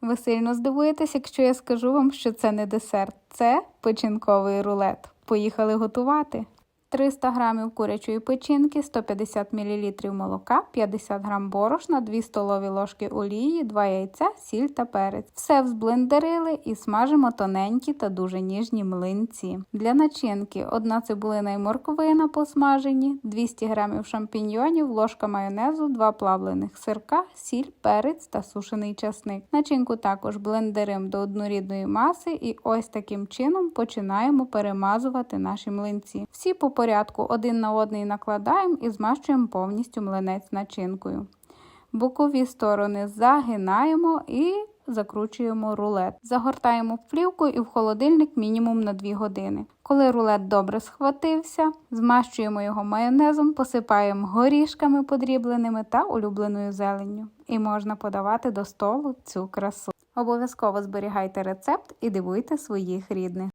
Ви сильно здивуєтесь, якщо я скажу вам, що це не десерт, це печінковий рулет. Поїхали готувати. 300 г курячої печінки, 150 мл молока, 50 г борошна, 2 столові ложки олії, 2 яйця, сіль та перець. Все взблендерили і смажимо тоненькі та дуже ніжні млинці. Для начинки 1 цибулина і морковина посмажені, 200 г шампіньйонів, ложка майонезу, 2 плавлених сирка, сіль, перець та сушений часник. Начинку також блендеримо до однорідної маси і ось таким чином починаємо перемазувати наші млинці. Всі порядку один на одний накладаємо і змащуємо повністю млинець начинкою. Бокові сторони загинаємо і закручуємо рулет. Загортаємо плівку і в холодильник мінімум на 2 години. Коли рулет добре схватився, змащуємо його майонезом, посипаємо горішками подрібленими та улюбленою зеленню. І можна подавати до столу цю красу. Обов'язково зберігайте рецепт і дивуйте своїх рідних.